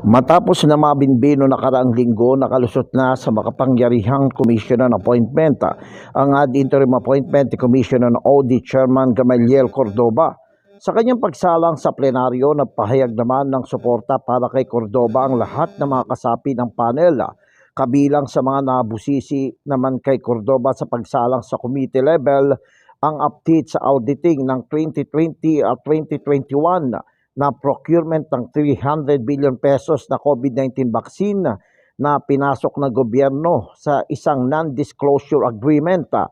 Matapos na mabinbino nakaraang linggo, nakalusot na sa makapangyarihang Commission on Appointment ang ad interim appointment ni Commission on Audit Chairman Gamaliel Cordoba. Sa kanyang pagsalang sa plenaryo, nagpahayag naman ng suporta para kay Cordoba ang lahat ng mga kasapi ng panel. Kabilang sa mga nabusisi naman kay Cordoba sa pagsalang sa committee level ang update sa auditing ng 2020 at 2021 na procurement ng 300 billion pesos na COVID-19 vaccine na pinasok ng gobyerno sa isang non-disclosure agreement ah,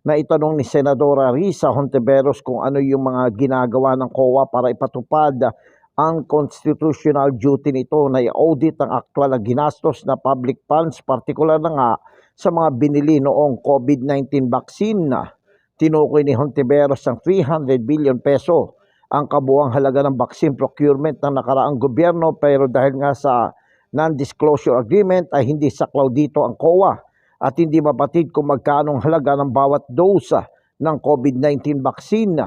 na itanong ni Senadora Risa Hontiveros kung ano yung mga ginagawa ng COA para ipatupad ang constitutional duty nito na i-audit ang aktual na ginastos na public funds, partikular na nga sa mga binili noong COVID-19 vaccine. Tinukoy ni Hontiveros ng 300 billion peso ang kabuang halaga ng vaccine procurement ng nakaraang gobyerno pero dahil nga sa non-disclosure agreement ay hindi saklaw dito ang COA at hindi mapatid kung magkano ang halaga ng bawat dose ng COVID-19 vaccine.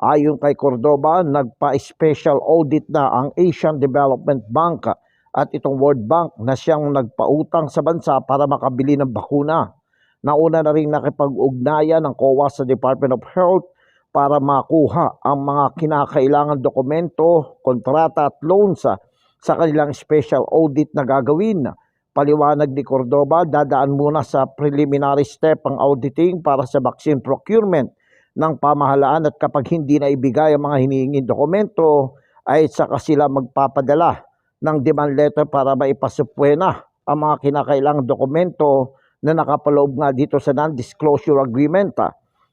Ayon kay Cordoba, nagpa-special audit na ang Asian Development Bank at itong World Bank na siyang nagpautang sa bansa para makabili ng bakuna. Nauna na rin nakipag-ugnayan ng COA sa Department of Health para makuha ang mga kinakailangan dokumento, kontrata at loans ah, sa kanilang special audit na gagawin. Paliwanag ni Cordoba, dadaan muna sa preliminary step ang auditing para sa vaccine procurement ng pamahalaan at kapag hindi na ibigay ang mga hinihinging dokumento ay saka sila magpapadala ng demand letter para maipasupwena ang mga kinakailangang dokumento na nakapaloob nga dito sa non-disclosure agreement. ah.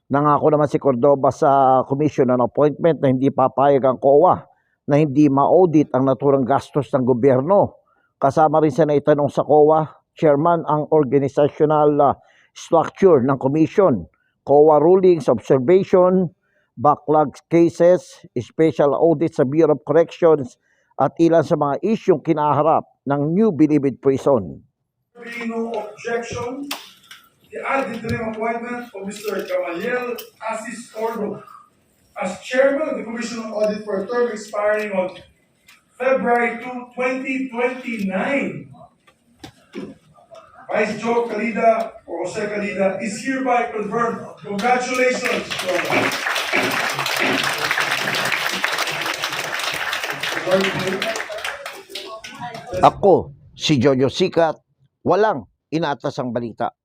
Nangako naman si Cordoba sa Commission on Appointment na hindi papayag ang COA na hindi ma-audit ang naturang gastos ng gobyerno. Kasama rin siya na itanong sa COA, Chairman, ang organizational ah, structure ng Commission, COA rulings, observation, backlog cases, special audit sa Bureau of Corrections at ilan sa mga isyong kinaharap ng New Bilibid Prison. being no objection, the interim appointment of Mr. Gamaliel Assis Ordo as chairman of the Commission on Audit for a term expiring on February 2, 2029. Vice Joe Calida or Jose Calida is hereby confirmed. Congratulations. Ako, si Jojo Sikat, walang inatasang balita.